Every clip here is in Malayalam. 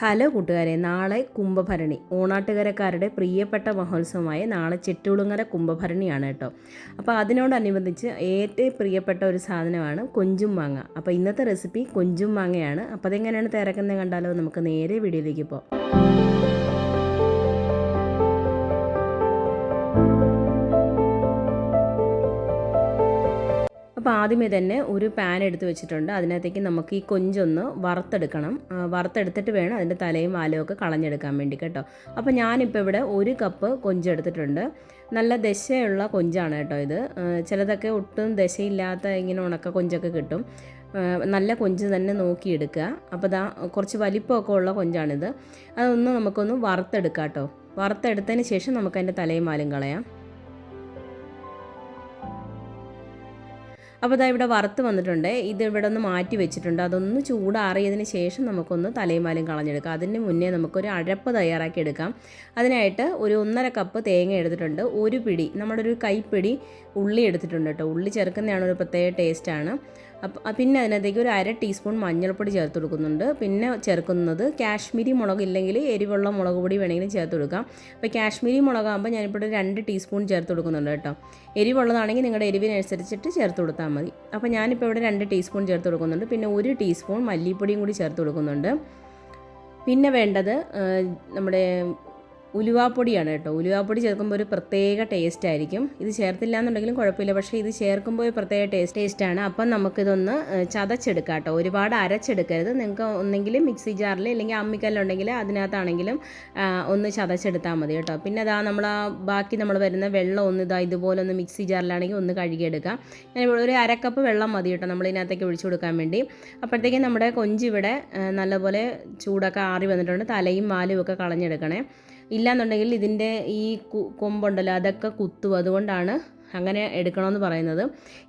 ഹലോ കൂട്ടുകാരെ നാളെ കുംഭഭരണി. ഓണാട്ടുകരക്കാരുടെ പ്രിയപ്പെട്ട മഹോത്സവമായ നാളെ ചെട്ടുളുങ്ങര കുംഭഭരണിയാണ് കേട്ടോ. അപ്പോൾ അതിനോടനുബന്ധിച്ച് ഏറ്റവും പ്രിയപ്പെട്ട ഒരു സാധനമാണ് കൊഞ്ചും മാങ്ങ അപ്പോൾ ഇന്നത്തെ റെസിപ്പി കൊഞ്ചും മാങ്ങയാണ് അപ്പോൾ അതെങ്ങനെയാണ് തിരക്കുന്നത് കണ്ടാലോ നമുക്ക് നേരെ വീഡിയോയിലേക്ക് പോകാം. അപ്പോൾ ആദ്യമേ തന്നെ ഒരു പാൻ എടുത്ത് വെച്ചിട്ടുണ്ട്. അതിനകത്തേക്ക് നമുക്ക് ഈ കൊഞ്ചൊന്ന് വറുത്തെടുക്കണം. വറുത്തെടുത്തിട്ട് വേണം അതിന്റെ തലയും വാലും ഒക്കെ കളഞ്ഞെടുക്കാൻ വേണ്ടി കേട്ടോ. അപ്പോൾ ഞാനിപ്പോൾ ഇവിടെ ഒരു കപ്പ് കൊഞ്ചെടുത്തിട്ടുണ്ട് നല്ല ദശയുള്ള കൊഞ്ചാണ് കേട്ടോ ഇത്. ചിലതൊക്കെ ഒട്ടും ദശയില്ലാത്ത ഇങ്ങനെ ഉണക്ക കൊഞ്ചൊക്കെ കിട്ടും. നല്ല കൊഞ്ച് തന്നെ നോക്കിയെടുക്കുക. അപ്പോൾ ദാ കുറച്ച് വലിപ്പമൊക്കെ ഉള്ള കൊഞ്ചാണിത്. അതൊന്ന് നമുക്കൊന്ന് വറുത്തെടുക്കാം കേട്ടോ. വറുത്തെടുത്തതിന് ശേഷം നമുക്കതിന്റെ തലയും വാലും കളയാം. അപ്പോൾ ഇതാ ഇവിടെ വറുത്ത് വന്നിട്ടുണ്ട്. ഇത് ഇവിടെ ഒന്ന് മാറ്റി വെച്ചിട്ടുണ്ട്. അതൊന്ന് ചൂടാറിയതിന് ശേഷം നമുക്കൊന്ന് തലയുമാലും കളഞ്ഞെടുക്കാം. അതിന് മുന്നേ നമുക്കൊരു അഴപ്പ് തയ്യാറാക്കി എടുക്കാം. അതിനായിട്ട് ഒരു ഒന്നര കപ്പ് തേങ്ങ എടുത്തിട്ടുണ്ട്. ഒരു പിടി നമ്മുടെ ഒരു കൈപ്പിടി ഉള്ളി എടുത്തിട്ടുണ്ട് കേട്ടോ. ഉള്ളി ചേർക്കുന്നതാണ് ഒരു പ്രത്യേക ടേസ്റ്റാണ് അപ്പം പിന്നെ അതിനകത്തേക്ക് ഒരു അര ടീസ്പൂൺ മഞ്ഞൾപ്പൊടി ചേർത്ത് കൊടുക്കുന്നുണ്ട്. പിന്നെ ചേർക്കുന്നത് കാശ്മീരി മുളക് ഇല്ലെങ്കിൽ എരിവുള്ള മുളക് പൊടി വേണമെങ്കിലും ചേർത്ത് കൊടുക്കാം. അപ്പോൾ കാശ്മീരി മുളകാകുമ്പോൾ ഞാനിപ്പോൾ രണ്ട് ടീസ്പൂൺ ചേർത്ത് കൊടുക്കുന്നുണ്ട് കേട്ടോ. എരിവുള്ളതാണെങ്കിൽ നിങ്ങളുടെ എരിവിനനുസരിച്ചിട്ട് ചേർത്ത് കൊടുത്താൽ മതി. അപ്പോൾ ഞാനിപ്പോൾ ഇവിടെ രണ്ട് ടീസ്പൂൺ ചേർത്ത് കൊടുക്കുന്നുണ്ട്. പിന്നെ ഒരു ടീസ്പൂൺ മല്ലിപ്പൊടിയും കൂടി ചേർത്ത് കൊടുക്കുന്നുണ്ട്. പിന്നെ വേണ്ടത് നമ്മുടെ ഉലുവാപ്പൊടിയാണ് കേട്ടോ. ഉലുവാപ്പൊടി ചേർക്കുമ്പോൾ ഒരു പ്രത്യേക ടേസ്റ്റ് ആയിരിക്കും. ഇത് ചേർത്തില്ല എന്നുണ്ടെങ്കിലും കുഴപ്പമില്ല. പക്ഷേ ഇത് ചേർക്കുമ്പോൾ ഒരു പ്രത്യേക ടേസ്റ്റ് ടേസ്റ്റാണ് അപ്പം നമുക്കിതൊന്ന് ചതച്ചെടുക്കാം കേട്ടോ. ഒരുപാട് അരച്ചെടുക്കരുത്. നിങ്ങൾക്ക് ഒന്നെങ്കിൽ മിക്സി ജാറിൽ അല്ലെങ്കിൽ അമ്മിക്കല്ലുണ്ടെങ്കിൽ അതിനകത്താണെങ്കിലും ഒന്ന് ചതച്ചെടുത്താൽ മതി കേട്ടോ. പിന്നെ അതാ നമ്മൾ ബാക്കി നമ്മൾ വരുന്ന വെള്ളം ഒന്ന് ഇതാ ഇതുപോലെ ഒന്ന് മിക്സി ജാറിലാണെങ്കിൽ ഒന്ന് കഴുകിയെടുക്കാം. ഞാനിവിടെ ഒരു അരക്കപ്പ് വെള്ളം മതി കേട്ടോ നമ്മൾ ഇതിനകത്തേക്ക് ഒഴിച്ചു കൊടുക്കാൻ വേണ്ടി. അപ്പോഴത്തേക്കും നമ്മുടെ കൊഞ്ചിവിടെ നല്ലപോലെ ചൂടൊക്കെ ആറി വന്നിട്ടുണ്ട്. തലയും വാലും ഒക്കെ കളഞ്ഞെടുക്കണേ. ഇല്ലാന്നുണ്ടെങ്കിൽ ഇതിന്റെ ഈ കൊമ്പുണ്ടല്ലോ അതൊക്കെ കുത്തും. അതുകൊണ്ടാണ് അങ്ങനെ എടുക്കണമെന്ന് പറയുന്നത്.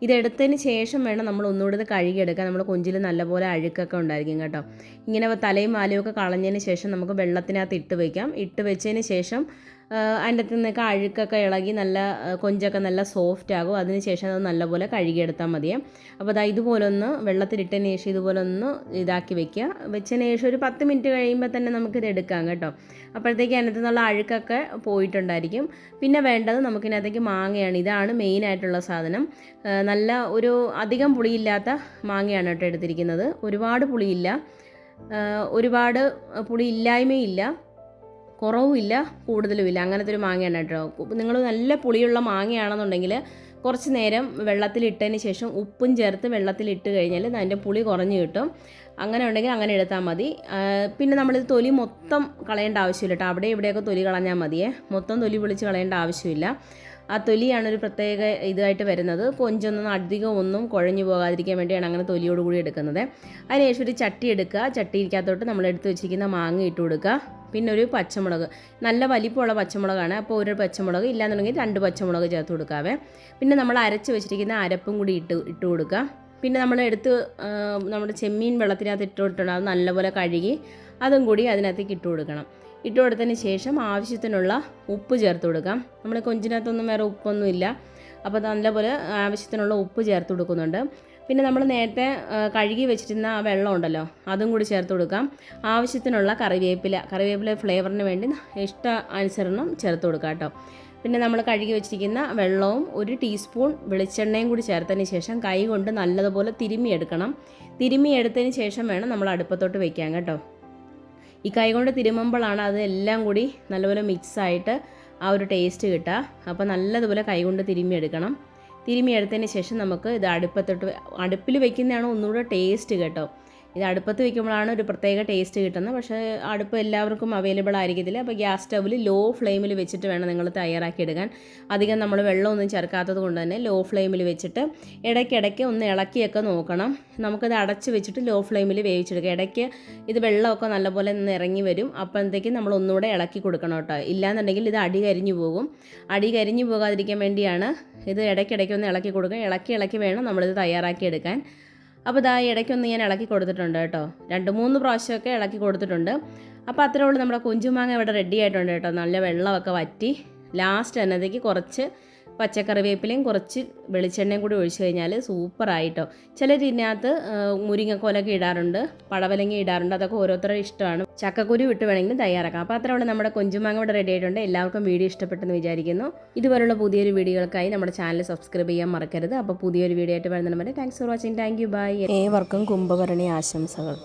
ഇതെടുത്തതിന് ശേഷം വേണം നമ്മൾ ഒന്നുകൂടി ഇത് കഴുകിയെടുക്കാൻ. നമ്മൾ കൊഞ്ചിൽ നല്ലപോലെ അഴുക്കൊക്കെ ഉണ്ടായിരിക്കും കേട്ടോ. ഇങ്ങനെ തലയും മാലയും ഒക്കെ കളഞ്ഞതിന് ശേഷം നമുക്ക് വെള്ളത്തിനകത്ത് ഇട്ട് വയ്ക്കാം ഇട്ട് വെച്ചതിന് ശേഷം അതിന്റെ അകത്ത് നിന്നൊക്കെ അഴുക്കൊക്കെ ഇളകി നല്ല കൊഞ്ചൊക്കെ നല്ല സോഫ്റ്റ് ആകും. അതിന് ശേഷം അത് നല്ലപോലെ കഴുകിയെടുത്താൽ മതിയേ അപ്പോൾ അതാ ഇതുപോലെ ഒന്ന് വെള്ളത്തിലിട്ടതിന് ശേഷം ഇതുപോലെ ഒന്ന് ഇതാക്കി വെക്കുക വെച്ചതിന് ശേഷം ഒരു പത്ത് മിനിറ്റ് കഴിയുമ്പോൾ തന്നെ നമുക്കിത് എടുക്കാം കേട്ടോ. അപ്പോഴത്തേക്ക് അതിനകത്ത് നിന്നുള്ള അഴുക്കൊക്കെ പോയിട്ടുണ്ടായിരിക്കും. പിന്നെ വേണ്ടത് നമുക്കിതിനകത്തേക്ക് മാങ്ങയാണ്. ഇതാണ് മെയിനായിട്ടുള്ള സാധനം. നല്ല ഒരു അധികം പുളിയില്ലാത്ത മാങ്ങയാണ് കേട്ടോ എടുത്തിരിക്കുന്നത്. ഒരുപാട് പുളിയില്ല. ഒരുപാട് പുളി ഇല്ലായ്മയില്ല കുറവുമില്ല കൂടുതലുമില്ല. അങ്ങനത്തെ ഒരു മാങ്ങയാണ് കേട്ടോ. നിങ്ങൾ നല്ല പുളിയുള്ള മാങ്ങയാണെന്നുണ്ടെങ്കിൽ കുറച്ച് നേരം വെള്ളത്തിലിട്ടതിന് ശേഷം ഉപ്പും ചേർത്ത് വെള്ളത്തിലിട്ട് കഴിഞ്ഞാൽ അതിന്റെ പുളി കുറഞ്ഞു കിട്ടും. അങ്ങനെ ഉണ്ടെങ്കിൽ അങ്ങനെ എടുത്താൽ മതി. പിന്നെ നമ്മൾ തൊലി മൊത്തം കളയേണ്ട ആവശ്യമില്ല കേട്ടോ. അവിടെ ഇവിടെയൊക്കെ തൊലി കളഞ്ഞാൽ മതിയേ. മൊത്തം തൊലി പൊളിച്ച് കളയേണ്ട ആവശ്യമില്ല. ആ തൊലിയാണ് ഒരു പ്രത്യേക ഇതായിട്ട് വരുന്നത്. കൊഞ്ചൊന്നും അധികം ഒന്നും കുഴഞ്ഞു പോകാതിരിക്കാൻ വേണ്ടിയാണ് അങ്ങനെ തൊലിയോട് കൂടി എടുക്കുന്നത്. അതിനുശേഷം ഒരു ചട്ടി എടുക്കുക. ചട്ടിയിരിക്കകത്തോട്ട് നമ്മൾ എടുത്ത് വെച്ചിരിക്കുന്ന മാങ്ങ ഇട്ട് കൊടുക്കുക. പിന്നെ ഒരു പച്ചമുളക്. നല്ല വലിപ്പമുള്ള പച്ചമുളകാണ്. അപ്പോൾ ഒരു പച്ചമുളക് ഇല്ലാന്നുണ്ടെങ്കിൽ രണ്ട് പച്ചമുളക് ചേർത്ത് കൊടുക്കാവേ. പിന്നെ നമ്മൾ അരച്ച് വെച്ചിരിക്കുന്ന അരപ്പും കൂടി ഇട്ട് ഇട്ട് കൊടുക്കുക. പിന്നെ നമ്മൾ എടുത്ത് നമ്മുടെ ചെമ്മീൻ വെള്ളത്തിനകത്ത് ഇട്ട് കൊടുത്തിട്ടുണ്ട്. അത് നല്ലപോലെ കഴുകി അതും കൂടി അതിനകത്തേക്ക് ഇട്ട് കൊടുക്കണം. ഇട്ട് കൊടുത്തതിന് ശേഷം ആവശ്യത്തിനുള്ള ഉപ്പ് ചേർത്ത് കൊടുക്കാം. നമ്മൾ കൊഞ്ചിനകത്തൊന്നും വേറെ ഉപ്പൊന്നുമില്ല. അപ്പോൾ നല്ലപോലെ ആവശ്യത്തിനുള്ള ഉപ്പ് ചേർത്ത് കൊടുക്കുന്നുണ്ട്. പിന്നെ നമ്മൾ നേരത്തെ കഴുകി വെച്ചിരുന്ന ആ വെള്ളം ഉണ്ടല്ലോ അതും കൂടി ചേർത്ത് കൊടുക്കാം. ആവശ്യത്തിനുള്ള കറിവേപ്പില കറിവേപ്പില ഫ്ലേവറിന് വേണ്ടി ഇഷ്ട അനുസരണം ചേർത്ത് കൊടുക്കാം കേട്ടോ. പിന്നെ നമ്മൾ കഴുകി വെച്ചിരിക്കുന്ന വെള്ളവും ഒരു ടീസ്പൂൺ വെളിച്ചെണ്ണയും കൂടി ചേർത്തതിന് ശേഷം കൈ കൊണ്ട് നല്ലതുപോലെ തിരുമ്മിയെടുക്കണം. തിരുമ്മിയെടുത്തതിന് ശേഷം വേണം നമ്മൾ അടുപ്പത്തോട്ട് വയ്ക്കാൻ കേട്ടോ. ഈ കൈ കൊണ്ട് തിരുമുമ്പോഴാണ് അത് എല്ലാം കൂടി നല്ലപോലെ മിക്സായിട്ട് ആ ഒരു ടേസ്റ്റ് കിട്ടുക. അപ്പോൾ നല്ലതുപോലെ കൈ കൊണ്ട് തിരുമ്മിയെടുക്കണം. തിരുമ്മിയെടുത്തതിന് ശേഷം നമുക്ക് ഇത് അടുപ്പത്തോട്ട് അടുപ്പിൽ വെക്കുന്നതാണ് ഒന്നുകൂടെ ടേസ്റ്റ് കേട്ടോ. ഇത് അടുപ്പത്ത് വെക്കുമ്പോഴാണ് ഒരു പ്രത്യേക ടേസ്റ്റ് കിട്ടുന്നത്. പക്ഷേ അടുപ്പ് എല്ലാവർക്കും അവൈലബിൾ ആയിരിക്കത്തില്ല. അപ്പോൾ ഗ്യാസ് സ്റ്റൗവിൽ ലോ ഫ്ലെയിമിൽ വെച്ചിട്ട് വേണം നിങ്ങൾ തയ്യാറാക്കി എടുക്കാൻ. അധികം നമ്മൾ വെള്ളമൊന്നും ചേർക്കാത്തത് കൊണ്ട് തന്നെ ലോ ഫ്ലെയിമിൽ വെച്ചിട്ട് ഇടയ്ക്കിടയ്ക്ക് ഒന്ന് ഇളക്കിയൊക്കെ നോക്കണം. നമുക്കത് അടച്ച് വെച്ചിട്ട് ലോ ഫ്ലെയിമിൽ വേവിച്ചെടുക്കുക ഇടയ്ക്ക് ഇത് വെള്ളമൊക്കെ നല്ലപോലെ നിന്ന് ഇറങ്ങി വരും. അപ്പോഴത്തേക്കും നമ്മൾ ഒന്നുകൂടെ ഇളക്കി കൊടുക്കണം കേട്ടോ. ഇല്ലാന്നുണ്ടെങ്കിൽ ഇത് അടി കരിഞ്ഞു പോകും. അടി കരിഞ്ഞു പോകാതിരിക്കാൻ വേണ്ടിയാണ് ഇത് ഇടയ്ക്കിടയ്ക്ക് ഒന്ന് ഇളക്കി കൊടുക്കുക. ഇളക്കി ഇളക്കി വേണം നമ്മളിത് തയ്യാറാക്കിയെടുക്കാൻ അപ്പോൾ ഇതാ ഇടയ്ക്കൊന്ന് ഞാൻ ഇളക്കി കൊടുത്തിട്ടുണ്ട് കേട്ടോ. രണ്ട് മൂന്ന് പ്രാവശ്യമൊക്കെ ഇളക്കി കൊടുത്തിട്ടുണ്ട്. അപ്പോൾ അത്രേ ഉള്ളൂ. നമ്മുടെ കുഞ്ചുമാങ്ങ ഇവിടെ റെഡി ആയിട്ടുണ്ട് കേട്ടോ. നല്ല വെള്ളമൊക്കെ വറ്റി. ലാസ്റ്റ് എന്നതേക്ക് കുറച്ച് പച്ചക്കറിവേപ്പിലയും കുറച്ച് വെളിച്ചെണ്ണയും കൂടി ഒഴിച്ചു കഴിഞ്ഞാൽ സൂപ്പറായിട്ടോ. ചിലർ ഇതിനകത്ത് മുരിങ്ങക്കോലൊക്കെ ഇടാറുണ്ട് പടവലങ്ങ ഇടാറുണ്ട് അതൊക്കെ ഓരോരുത്തരുടെ ഇഷ്ടമാണ്. ചക്കക്കുരു വിട്ട് വേണമെങ്കിലും തയ്യാറാക്കാം. അപ്പോൾ അത്രയുള്ള നമ്മുടെ കൊഞ്ചുമാങ്ങ ഇവിടെ റെഡി ആയിട്ടുണ്ട്. എല്ലാവർക്കും വീഡിയോ ഇഷ്ടപ്പെട്ടെന്ന് വിചാരിക്കുന്നു. ഇതുപോലുള്ള പുതിയൊരു വീഡിയോകൾക്കായി നമ്മുടെ ചാനൽ സബ്സ്ക്രൈബ് ചെയ്യാൻ മറക്കരുത്. അപ്പോൾ പുതിയൊരു വീഡിയോ ആയിട്ട് വരുന്നതിന് വരെ thanks for watching thank you bye ഏവർക്കും കുംഭകരണി ആശംസകൾ.